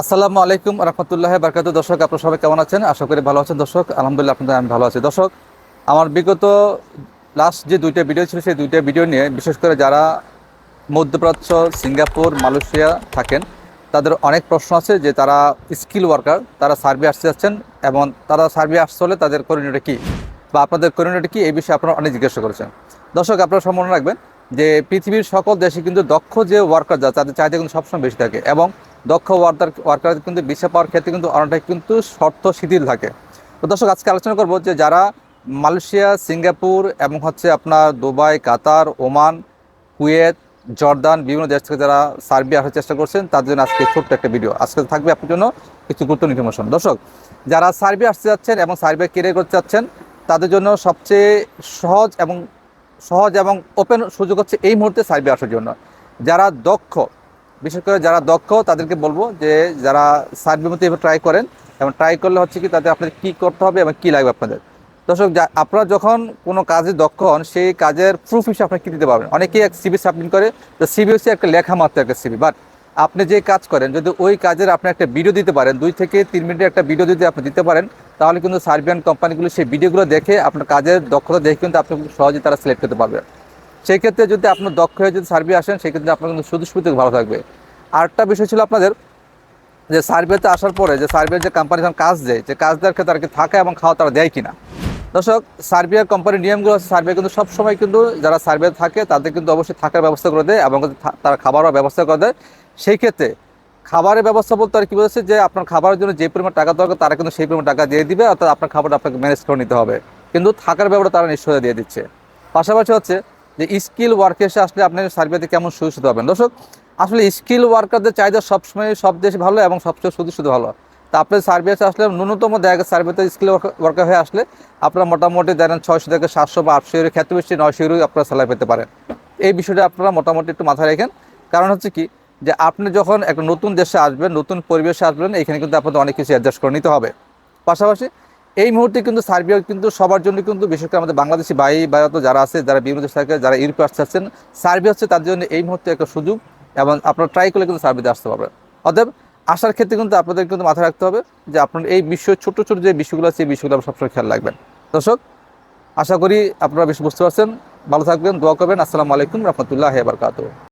আসসালামু আলাইকুম রহমতুল্লাহ বারকাত দর্শক, আপনার সবাই কেমন আছেন? আশা করি ভালো আছেন। দর্শক, আলহামদুলিল্লাহ, আপনাদের আমি ভালো আছি। দর্শক, আমার বিগত লাস্ট যে দুইটা ভিডিও ছিল, সেই দুইটা ভিডিও নিয়ে বিশেষ করে যারা মধ্যপ্রাচ্য, সিঙ্গাপুর, মালয়েশিয়া থাকেন, তাদের অনেক প্রশ্ন আছে যে তারা স্কিল ওয়ার্কার তারা সার্ভে আসতে যাচ্ছেন এবং তারা সার্ভে আসতে হলে তাদের করণীয়টা কী বা আপনাদের করণীয়টা কী? এই বিষয়ে আপনারা অনেক জিজ্ঞাসা করেছেন। দর্শক, আপনারা সব মনে রাখবেন যে পৃথিবীর সকল দেশে কিন্তু দক্ষ যে ওয়ার্কার যা তাদের চাহিদা কিন্তু সবসময় বেশি থাকে এবং দক্ষ ওয়ার্কার ওয়ার্কার কিন্তু ভিসা পাওয়ার ক্ষেত্রে কিন্তু অনেকটাই কিন্তু শর্ত শিথিল থাকে। তো দর্শক, আজকে আলোচনা করব যে যারা মালয়েশিয়া, সিঙ্গাপুর এবং হচ্ছে আপনার Dubai, Qatar, Oman, Kuwait, Jordan বিভিন্ন দেশ থেকে যারা সার্বিয়া আসার চেষ্টা করছেন, তাদের জন্য আজকে ছোট্ট একটা ভিডিও আজকে থাকবে আপনার জন্য কিছু গুরুত্বপূর্ণ ইনফরমেশন দর্শক, যারা সার্বিয়া আসতে যাচ্ছেন এবং সার্বিয়া কেরিয়ার করতে যাচ্ছেন, তাদের জন্য সবচেয়ে সহজ এবং সহজ এবং ওপেন সুযোগ হচ্ছে এই মুহূর্তে সার্বিয়া আসার জন্য। যারা দক্ষ বিশেষ করে যারা দক্ষ, তাদেরকে বলব যে যারা মধ্যে এবার ট্রাই করেন, এবং ট্রাই করলে হচ্ছে কি তাদের আপনাদের কী করতে হবে এবং কী লাগবে আপনাদের। দর্শক আপনারা যখন কোনো কাজে দক্ষ হন, সেই কাজের প্রুফ হিসেবে আপনারা কী দিতে পারবেন? অনেকেই এক সিবি সাবমিট করে, তো সিবি হচ্ছে একটা লেখা মাত্র একটা সিবি বাট আপনি যে কাজ করেন, যদি ওই কাজের আপনি একটা ভিডিও দিতে পারেন, দুই থেকে তিন মিনিটের একটা ভিডিও যদি আপনি দিতে পারেন, তাহলে কিন্তু সার্বিয়ান কোম্পানিগুলো সেই ভিডিওগুলো দেখে আপনার কাজের দক্ষতা দেখে কিন্তু আপনি সহজে তারা সিলেক্ট করতে পারবে। সেই ক্ষেত্রে যদি আপনার দক্ষ হয়ে যদি সার্ভে আসেন, সেই ক্ষেত্রে আপনার কিন্তু শুধু শুধু ভালো থাকবে। আরেকটা বিষয় ছিল আপনাদের যে সার্ভেতে আসার পরে যে সার্ভের যে কোম্পানি যখন কাজ দেয়, যে কাজ দেওয়ার ক্ষেত্রে আর কি থাকা এবং খাওয়া তারা দেয় কিনা? দর্শক সার্বিয়ার কোম্পানির নিয়মগুলো আছে। সার্ভে কিন্তু সবসময় কিন্তু যারা সার্ভে থাকে, তাদের কিন্তু অবশ্যই থাকার ব্যবস্থা করে দেয় এবং তারা খাবারও ব্যবস্থা করে দেয়। সেই ক্ষেত্রে খাবারের ব্যবস্থা বলতে আর কি বলছে যে আপনার খাবারের জন্য যে পরিমাণ টাকা দরকার, তারা কিন্তু সেই পরিমাণ টাকা দিয়ে দিবে, অর্থাৎ আপনার খাবারটা আপনাকে ম্যানেজ করে নিতে হবে। কিন্তু থাকার ব্যাপারটা তারা নিশ্চয়তা দিয়ে দিচ্ছে। পাশাপাশি হচ্ছে যে স্কিল ওয়ার্কে এসে আসলে আপনি সার্ভেতে কেমন সুযোগ পাবেন। দর্শক, আসলে স্কিল ওয়ার্কারদের চাহিদা সবসময় সব দেশে ভালো এবং সবচেয়ে শুধু শুধু ভালো। তা আপনি সার্ভিসে আসলে ন্যূনতম জায়গায় সার্ভিসে স্কিল ওয়ার্কার হয়ে আসলে আপনারা মোটামুটি ধরেন ছয়শো থেকে সাতশো বা আটশো ইউরো ক্ষেত্রে বেশি নয়শো ইউরো আপনারা স্যালারি পেতে পারেন। এই বিষয়টা আপনারা মোটামুটি একটু মাথায় রাখেন। কারণ হচ্ছে কি, যে আপনি যখন একটা নতুন দেশে আসবেন, নতুন পরিবেশে আসবেন, এখানে কিন্তু আপনাদের অনেক কিছু অ্যাডজাস্ট করে নিতে হবে। পাশাপাশি এই মুহূর্তে কিন্তু সার্বিয়া কিন্তু সবার জন্য কিন্তু বিশেষ করে আমাদের বাংলাদেশি ভাই ভাইরাত যারা আছে, যারা বিভিন্ন দেশ থেকে, যারা ইউরোপে আসতে চাচ্ছেন সার্বিয়া হচ্ছে তাদের জন্য এই মুহূর্তে একটা সুযোগ এবং আপনারা ট্রাই করলে কিন্তু সার্বিয়াতে আসতে পারবেন। অতএব আসার ক্ষেত্রে কিন্তু আপনাদের কিন্তু মাথায় রাখতে হবে যে আপনার এই বিশ্ব ছোট ছোট যে বিষয়গুলো আছে, এই বিষয়গুলো আপনারা সবসময় খেয়াল রাখবেন। দর্শক, আশা করি আপনারা বেশ বুঝতে পারছেন। ভালো থাকবেন, দোয়া করবেন। আসসালামু আলাইকুম, রহমতুল্লাহ বারকাত